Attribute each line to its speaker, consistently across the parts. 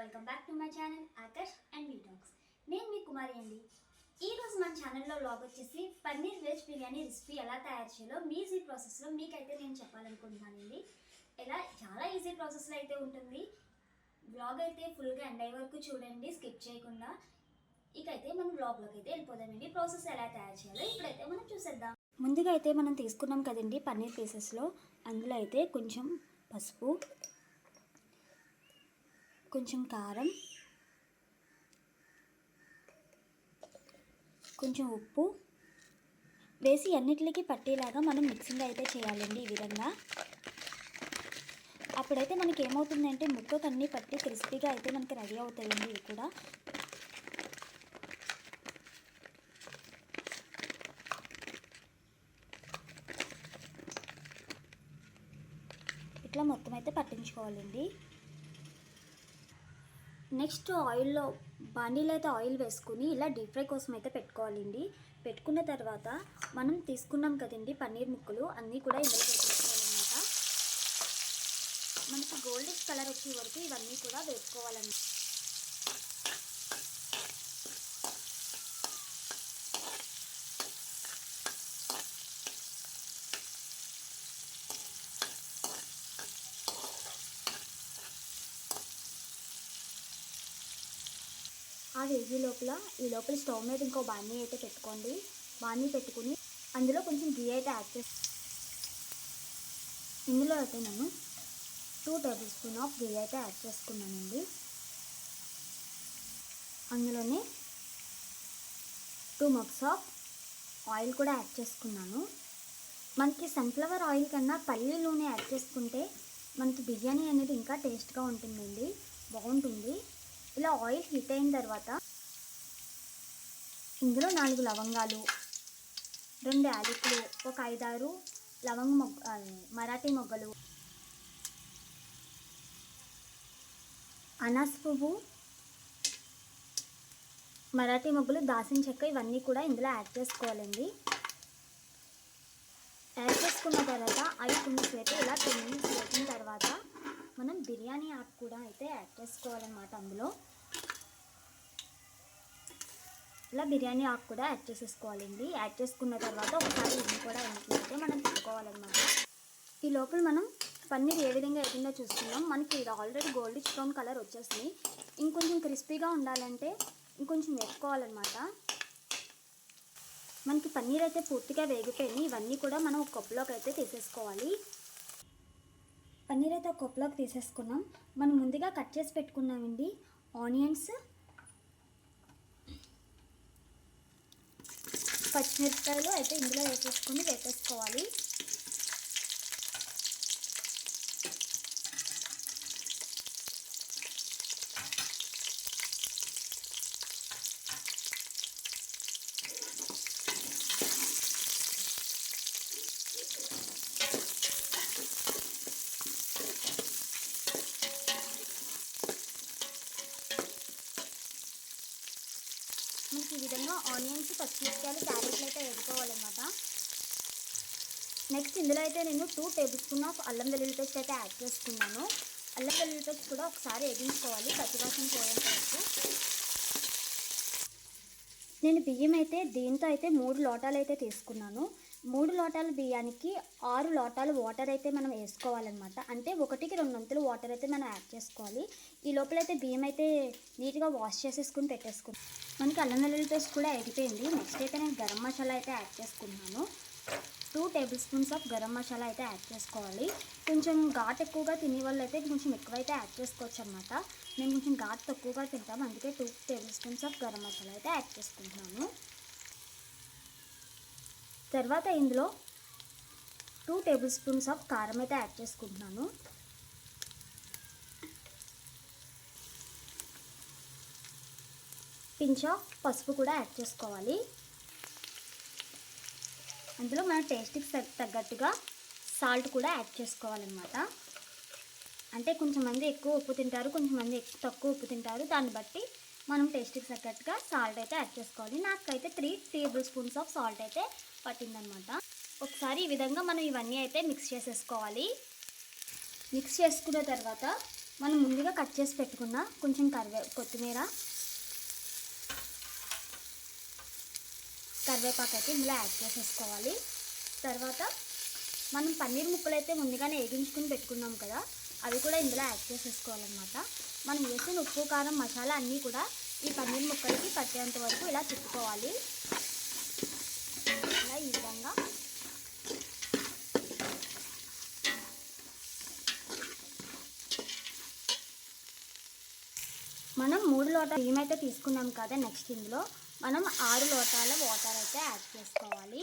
Speaker 1: Welcome back to my channel Aakarsh and వీటాక్స్ నేను మీ కుమారి అండి. ఈరోజు మన ఛానల్లో బ్లాగ్ వచ్చేసి పన్నీర్ వెజ్ బిర్యానీ రెసిపీ ఎలా తయారు చేయాలో మీ ఈజీ ప్రాసెస్లో మీకైతే నేను చెప్పాలనుకుంటున్నానండి. ఎలా చాలా ఈజీ ప్రాసెస్లో అయితే ఉంటుంది. బ్లాగ్ అయితే ఫుల్గా ఎండ్ అయ్యే వరకు చూడండి స్కిప్ చేయకుండా. ఇకైతే మనం బ్లాగ్లోకి అయితే వెళ్ళిపోదామండి. ప్రాసెస్ ఎలా తయారు చేయాలో ఇప్పుడైతే మనం చూసేద్దాం. ముందుగా అయితే మనం తీసుకున్నాం కదండి పన్నీర్ పీసెస్లో అందులో అయితే కొంచెం పసుపు కొంచెం కారం కొంచెం ఉప్పు. వేసి అన్నిటికీ పట్టేలాగా మనం మిక్సింగ్ అయితే చేయాలండి ఈ విధంగా. అప్పుడైతే మనకి ఏమవుతుందంటే ముక్కకు అన్నీ పట్టి క్రిస్పీగా అయితే మనకి రెడీ అవుతాయండి ఇది కూడా. ఇట్లా మొత్తం అయితే పట్టించుకోవాలండి. నెక్స్ట్ ఆయిల్లో బాండీలో అయితే ఆయిల్ వేసుకుని ఇలా డీప్ ఫ్రై కోసం అయితే పెట్టుకోవాలండి. పెట్టుకున్న తర్వాత మనం తీసుకున్నాం కదండి పన్నీర్ ముక్కలు అన్నీ కూడా ఇందులో వేసుకోవాలన్నమాట. మనకి గోల్డిష్ కలర్ వచ్చే వరకు ఇవన్నీ కూడా వేసుకోవాలన్నమాట ఆ కేజీ లోపల ఈ లోపల స్టవ్ మీద ఇంకో బాణీ అయితే పెట్టుకోండి. బాణీ పెట్టుకుని అందులో కొంచెం గీ అయితే యాడ్ చేసి ఇందులో అయితే నేను two table spoon of ghee అయితే యాడ్ చేసుకున్నానండి. అందులోనే టూ మగ్స్ ఆఫ్ ఆయిల్ కూడా యాడ్ చేసుకున్నాను. మనకి సన్ఫ్లవర్ ఆయిల్ కన్నా పల్లి నూనె యాడ్ చేసుకుంటే మనకి బిర్యానీ అనేది ఇంకా టేస్ట్గా ఉంటుందండి. బాగుంటుంది. ఇలా ఆయిల్ హీట్ అయిన తర్వాత ఇందులో నాలుగు లవంగాలు రెండు యాలకులు ఒక ఐదారు లవంగ మొగ్గ మరాఠీ మొగ్గలు అనాస పువ్వు మరాఠీ మొగ్గలు దాసిన చెక్క ఇవన్నీ కూడా ఇందులో యాడ్ చేసుకోవాలండి. యాడ్ చేసుకున్న తర్వాత ఐదు మినిట్స్ అయితే ఇలా టెన్ మినిట్స్ తర్వాత మనం బిర్యానీ ఆకు కూడా అయితే యాడ్ చేసుకోవాలన్నమాట అందులో. ఇలా బిర్యానీ ఆకు కూడా యాడ్ చేసేసుకోవాలండి. యాడ్ చేసుకున్న తర్వాత ఒకసారి ఇది కూడా ఏంటంటే మనం తిప్పుకోవాలన్నమాట ఈ లోపల మనం పన్నీర్ ఏ విధంగా ఎదిందో చూసుకున్నాం మనకి ఇది ఆల్రెడీ గోల్డ్ బ్రౌన్ కలర్ వచ్చేసింది. ఇంకొంచెం క్రిస్పీగా ఉండాలంటే ఇంకొంచెం వేసుకోవాలన్నమాట. మనకి పన్నీర్ అయితే పూర్తిగా వేగిపోయింది. ఇవన్నీ కూడా మనం ఒక కప్పులోకి అయితే తీసేసుకోవాలి. పన్నీర్ అయితే ఒక కప్పులోకి తీసేసుకున్నాం. మనం ముందుగా కట్ చేసి పెట్టుకున్నామండి. ఆనియన్స్ పచ్చిమిరపకాయలు అయితే ఇందులో వేసేసుకుని వేసేసుకోవాలి మనకి ఈ విధంగా ఆనియన్స్ పచ్చిమిరపకాయలు క్యారెట్లు అయితే వేసుకోవాలన్నమాట. నెక్స్ట్ ఇందులో అయితే నేను టూ టేబుల్ స్పూన్ ఆఫ్ అల్లం వెల్లుల్లి పేస్ట్ అయితే యాడ్ చేసుకున్నాను. అల్లం వెల్లుల్లి పేస్ట్ కూడా ఒకసారి వేగించుకోవాలి పచ్చివాసన పోయేంత వరకు. నేను బియ్యం అయితే దీంతో అయితే మూడు లోటాలు అయితే తీసుకున్నాను. లోటాల బియ్యానికి ఆరు లోటాలు వాటర్ అయితే మనం వేసుకోవాలన్నమాట. అంటే ఒకటికి రెండు వంతులు వాటర్ అయితే మనం యాడ్ చేసుకోవాలి. ఈ లోపల అయితే బియ్యం అయితే నీట్గా వాష్ చేసేసుకుని పెట్టేసుకున్నాం. మనకి అల్లం వెల్లుల్లి పేస్ట్ కూడా ఎగిపోయింది నెక్స్ట్ అయితే నేను గరం మసాలా అయితే యాడ్ చేసుకున్నాను. Two table spoons of garam masala అయితే యాడ్ చేసుకోవాలి. కొంచెం ఘాట్ ఎక్కువగా తినే వాళ్ళు అయితే కొంచెం ఎక్కువైతే యాడ్ చేసుకోవచ్చు అనమాట నేను కొంచెం ఘాట్ తక్కువగా తింటాం. అందుకే two table spoons of garam masala అయితే యాడ్ చేసుకుంటున్నాను తర్వాత ఇందులో టూ టేబుల్ స్పూన్స్ ఆఫ్ కారం అయితే యాడ్ చేసుకుంటున్నాను. పించ్ ఆఫ్ పసుపు కూడా యాడ్ చేసుకోవాలి. అందులో మన టేస్ట్కి తగ్గట్టుగా సాల్ట్ కూడా యాడ్ చేసుకోవాలన్నమాట. అంటే కొంచెం మంది ఎక్కువ ఉప్పు తింటారు కొంచెం మంది తక్కువ ఉప్పు తింటారు. దాన్ని బట్టి మనం టేస్ట్కి తగ్గట్టుగా సాల్ట్ అయితే యాడ్ చేసుకోవాలి. నాకైతే three table spoons of salt అయితే పట్టిందనమాట. ఒకసారి ఈ విధంగా మనం ఇవన్నీ అయితే మిక్స్ చేసేసుకోవాలి. మిక్స్ చేసుకున్న తర్వాత మనం ముందుగా కట్ చేసి పెట్టుకున్న కొంచెం కరివే కొత్తిమీర కరివేపాకు అయితే ఇందులో యాడ్ చేసేసుకోవాలి. తర్వాత మనం పన్నీర్ ముక్కలు అయితే ముందుగానే వేగించుకుని పెట్టుకున్నాం కదా అవి కూడా ఇందులో యాడ్ చేసేసుకోవాలన్నమాట. మనం వేసిన ఉప్పు కారం మసాలా అన్నీ కూడా ఈ పన్నీర్ ముక్కలకి పట్టేంత వరకు ఇలా తిప్పుకోవాలి ఇలా ఈ విధంగా మనం మూడు లోటాల బియ్యం అయితే తీసుకున్నాం కదా నెక్స్ట్ ఇందులో. మనం ఆరు లోటాల వాటర్ అయితే యాడ్ చేసుకోవాలి.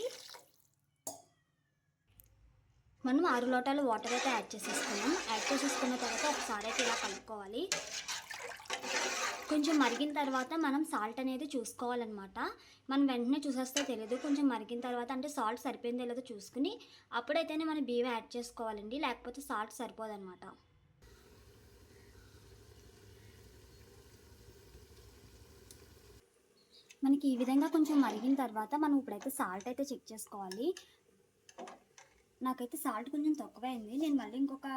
Speaker 1: మనం ఆరు లోటాలు వాటర్ అయితే యాడ్ చేసేసుకున్నాం. యాడ్ చేసేసుకున్న తర్వాత ఒకసారి అయితే ఇలా కలుపుకోవాలి. కొంచెం మరిగిన తర్వాత మనం సాల్ట్ అనేది చూసుకోవాలన్నమాట. మనం వెంటనే చూసేస్తే తెలియదు కొంచెం మరిగిన తర్వాత అంటే సాల్ట్ సరిపోయిందో లేదో చూసుకుని అప్పుడైతేనే మనం బియ్యం యాడ్ చేసుకోవాలండి. లేకపోతే సాల్ట్ సరిపోదన్నమాట. మనకి ఈ విధంగా కొంచెం మరిగిన తర్వాత మనం ఇప్పుడైతే సాల్ట్ అయితే చెక్ చేసుకోవాలి. నాకైతే సాల్ట్ కొంచెం తక్కువైంది అయింది. నేను మళ్ళీ ఇంకొక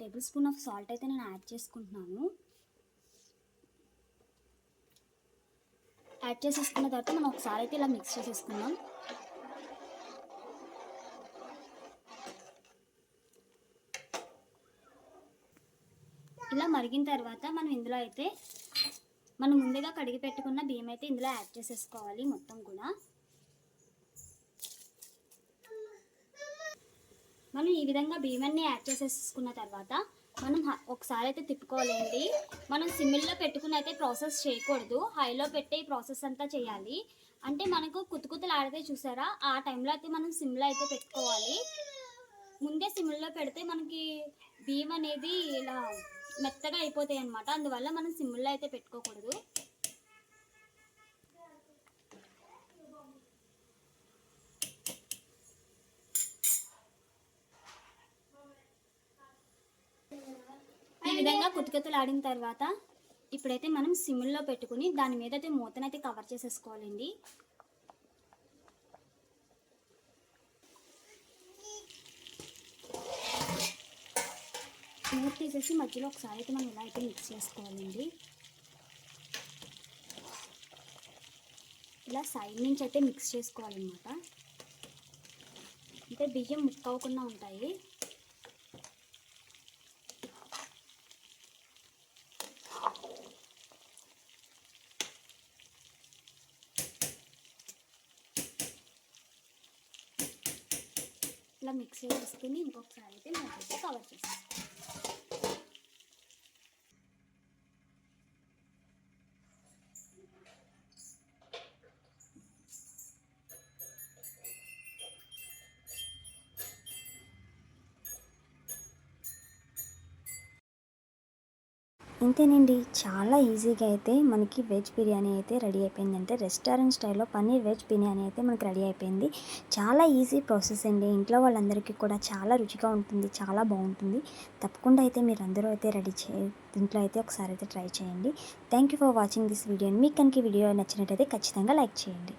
Speaker 1: టేబుల్ స్పూన్ ఆఫ్ సాల్ట్ అయితే నేను యాడ్ చేసుకుంటున్నాను. యాడ్ చేసేసుకున్న తర్వాత మనం ఒకసారి అయితే ఇలా మిక్స్ చేసేసుకుందాం. ఇలా మరిగిన తర్వాత మనం ఇందులో అయితే మనం ముందుగా కడిగి పెట్టుకున్న బియ్యం అయితే ఇందులో యాడ్ చేసేసుకోవాలి మొత్తం కూడా. మనం ఈ విధంగా బియ్యాన్ని యాడ్ చేసేసుకున్న తర్వాత మనం ఒకసారి అయితే తిప్పుకోవాలండి. మనం సిమ్మిల్లో పెట్టుకుని అయితే ప్రాసెస్ చేయకూడదు. హైలో పెట్టే ప్రాసెస్ అంతా చేయాలి. అంటే మనకు కుతుకుతులు ఆడితే చూసారా? ఆ టైంలో అయితే మనం సిమ్లో అయితే పెట్టుకోవాలి. ముందే సిమ్లో పెడితే మనకి బియ్యం అనేది ఇలా మెత్తగా అయిపోతాయి అనమాట అందువల్ల మనం సిమ్లో అయితే పెట్టుకోకూడదు. ఈ విధంగా కుతికతలు ఆడిన తర్వాత ఇప్పుడైతే మనం సిమ్లో పెట్టుకుని దాని మీద అయితే మూతనైతే కవర్ చేసేసుకోవాలండి. మూత తీసేసి మధ్యలో ఒకసారి అయితే మనం ఇలా అయితే మిక్స్ చేసుకోవాలండి. ఇలా సైడ్ నుంచి అయితే మిక్స్ చేసుకోవాలన్నమాట. అంటే బియ్యం ముక్క అవ్వకుండా ఉంటాయి. ఇలా మిక్స్ చేసుకుని ఇంకొకసారి అయితే మూతైతే కవర్ చేస్తాం
Speaker 2: ఇంతేనండి చాలా ఈజీగా అయితే మనకి వెజ్ బిర్యానీ అయితే రెడీ అయిపోయింది. అంటే రెస్టారెంట్ స్టైల్లో పన్నీర్ వెజ్ బిర్యానీ అయితే మనకి రెడీ అయిపోయింది. చాలా ఈజీ ప్రాసెస్ అండి. ఇంట్లో వాళ్ళందరికీ కూడా చాలా రుచిగా ఉంటుంది. చాలా బాగుంటుంది. తప్పకుండా అయితే మీరు అందరూ అయితే రెడీ చే ఇంట్లో అయితే ఒకసారి అయితే ట్రై చేయండి. Thank you for watching this video. మీకు కనుక వీడియో నచ్చినట్టయితే ఖచ్చితంగా లైక్ చేయండి.